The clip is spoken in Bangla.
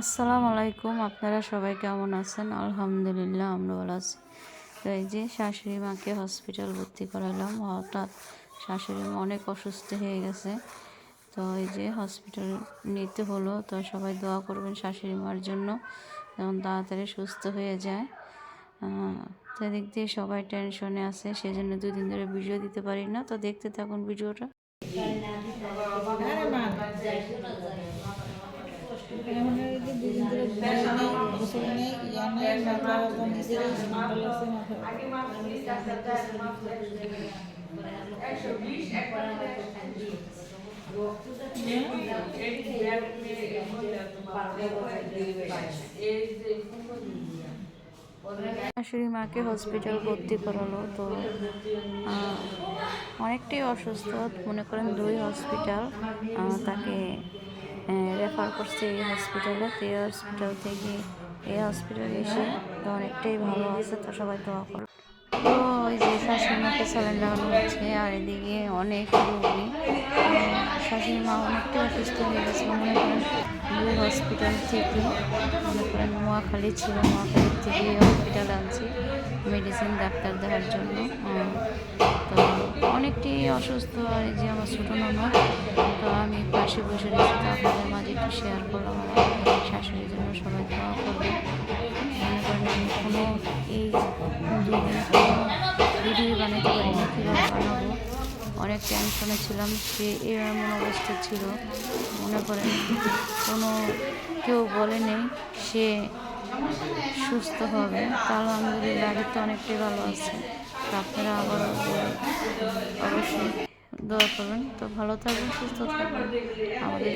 আসসালামু আলাইকুম আপনারা সবাই কেমন আছেন? আলহামদুলিল্লাহ, আমরা ভালো আছি। তো এই যে শাশুড়ি মাকে হসপিটাল ভর্তি করালাম, হঠাৎ শাশুড়ি মা অনেক অসুস্থ হয়ে গেছে। তো এই যে হসপিটাল নিতে হলো, তো সবাই দোয়া করবেন শাশুড়ি মার জন্য, যেমন তাড়াতাড়ি সুস্থ হয়ে যায়। তো এদিক দিয়ে সবাই টেনশনে আছে, সেজন্য দুদিন ধরে ভিডিও দিতে পারি না। তো দেখতে থাকুন ভিডিওটা। শাশুড়ি মাকে হসপিটাল ভর্তি করালো তো অনেকটাই অসুস্থ। মনে করেন দুই হসপিটাল তাকে রেফার করছে এই হসপিটালে তো এই হসপিটাল থেকে এই হসপিটালে এসে তো অনেকটাই ভালো আছে, তো সবাই দোয়া করো। তো ওই যে শাশুড়ি মাকে স্যালাইন লাগানো হচ্ছে, আর এদিকে অনেক রোগী। শাশুড়ি মা অনেকটাই অসুস্থ হয়ে গেছে, মনে করেন দুই হসপিটাল থেকে, মনে করেন নোয়াখালী ছিল, নোয়াখালী থেকে হসপিটাল আনছি মেডিসিন ডাক্তার দেওয়ার জন্য। অনেকটাই অসুস্থ আর যে আমার ছোটো ননদ, তো আমি পাশে বসে রয়েছি, তো আপনাদের মাঝে একটু শেয়ার করলাম আমার শাশুড়ির জন্য সবাই দোয়া করবে আমি কোনো এই ভিডিও বানাতে পারিনি, কীভাবে বানাবো? অনেক টেনশনে ছিলাম সে এমন অবস্থা ছিল। মনে করেন কোনো কেউ বলে নেই সে সুস্থ হবে, তাহলে আলহামদুলিল্লাহ বাড়িতে অনেকটাই ভালো আছে। আপনারা আবার অবশ্যই দোয়া করবেন। তো ভালো থাকবেন সুস্থ থাকবেন। আমাদের